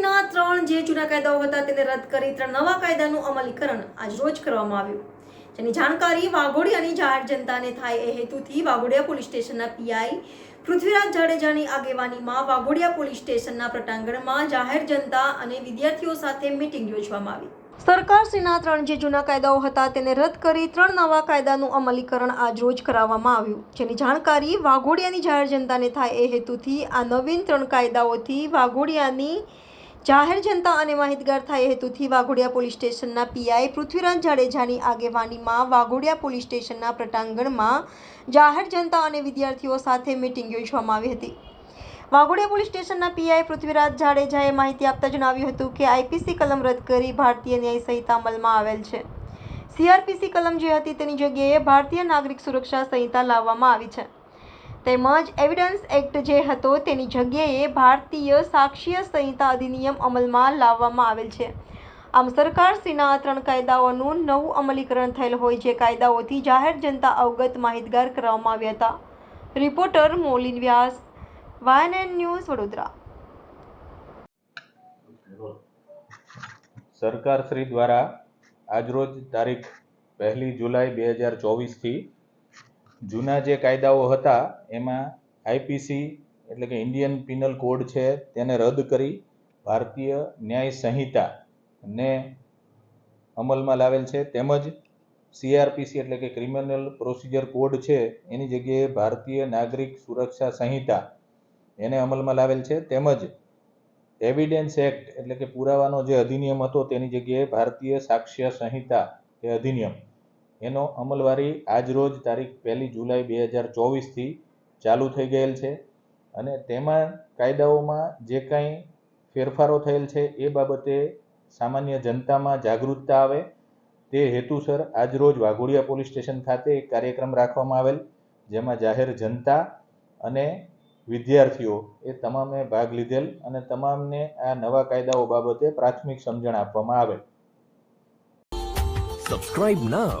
સરકારશ્રીના ત્રણ જે જૂના કાયદાઓ હતા તેને રદ કરી, ત્રણ નવા કાયદાનું અમલીકરણ આજ રોજ કરવામાં આવ્યું. જેની જાણકારી વાઘોડિયાની જાહેર જનતાને થાય એ હેતુથી વાઘોડિયા પોલીસ સ્ટેશનના પીઆઈ પૃથ્વીરાજ જાડેજાની આગેવાનીમાં વાઘોડિયા પોલીસ સ્ટેશનના પ્રટાંગણમાં જાહેર જનતા અને વિદ્યાર્થીઓ સાથે મીટિંગ યોજવામાં આવી. સરકારશ્રીના ત્રણ જે જૂના કાયદાઓ હતા તેને રદ કરી, ત્રણ નવા કાયદાનું અમલીકરણ આજ રોજ કરાવવામાં આવ્યું. જેની જાણકારી વાઘોડિયાની જાહેર જનતાને થાય એ હેતુથી આ નવીન ત્રણ કાયદાઓથી વાઘોડિયાની જાહેર જનતા અને માહિતગાર થાય હેતુથી વાઘોડિયા પોલીસ સ્ટેશનના પીઆઈ પૃથ્વીરાજ જાડેજાની આગેવાનીમાં વાઘોડિયા પોલીસ સ્ટેશનના પ્રટાંગણમાં જાહેર જનતા અને વિદ્યાર્થીઓ સાથે મિટિંગ યોજવામાં આવી હતી. વાઘોડિયા પોલીસ સ્ટેશનના પીઆઈ પૃથ્વીરાજ જાડેજાએ માહિતી આપતા જણાવ્યું હતું કે આઈપીસી કલમ રદ કરી ભારતીય ન્યાય સંહિતા અમલમાં આવેલ છે. સીઆરપીસી કલમ જે હતી તેની જગ્યાએ ભારતીય નાગરિક સુરક્ષા સંહિતા લાવવામાં આવી છે. તેમજ એવિડન્સ એક્ટ જે હતો તેની જગ્યાએ ભારતીય સાક્ષ્ય સંહિતા અધિનિયમ અમલમાં લાવવામાં આવેલ છે. આમ સરકારશ્રીના ત્રણ કાયદાઓનું નવું અમલીકરણ થયેલ હોય જે કાયદાઓથી જાહેર જનતા અવગત માહિતગાર કરવામાં આવ્યા હતા. Reporter Molin Vyas YNN news Vadodara. સરકાર શ્રી દ્વારા આજરોજ તારીખ પહેલી જુલાઈ બે હજાર ચોવીસથી જૂના જે કાયદાઓ હતા, એમાં આઈપીસી એટલે કે ઇન્ડિયન પિનલ કોડ છે, તેને રદ કરી ભારતીય ન્યાય સંહિતા ને અમલમાં લાવેલ છે. તેમજ સીઆરપીસી એટલે કે ક્રિમિનલ પ્રોસિજર કોડ છે, એની જગ્યાએ ભારતીય નાગરિક સુરક્ષા સંહિતા એને અમલમાં લાવેલ છે. તેમજ એવિડન્સ એક્ટ એટલે કે પુરાવાનો જે અધિનિયમ હતો, તેની જગ્યાએ ભારતીય સાક્ષ્ય સંહિતા એ અધિનિયમ એનો અમલવારી આજ રોજ તારીખ પહેલી જુલાઈ બે હજાર ચોવીસથી ચાલુ થઈ ગયેલ છે અને તેમાં કાયદાઓમાં જે કાંઈ ફેરફારો થયેલ છે એ બાબતે સામાન્ય જનતામાં જાગૃતતા આવે. તે હેતુસર આજરોજ વાઘોડિયા પોલીસ સ્ટેશન ખાતે એક કાર્યક્રમ રાખવામાં આવેલ, જેમાં જાહેર જનતા અને વિદ્યાર્થીઓ એ તમામે ભાગ લીધેલ અને તમામને આ નવા કાયદાઓ બાબતે પ્રાથમિક સમજણ આપવામાં આવેલ. Subscribe now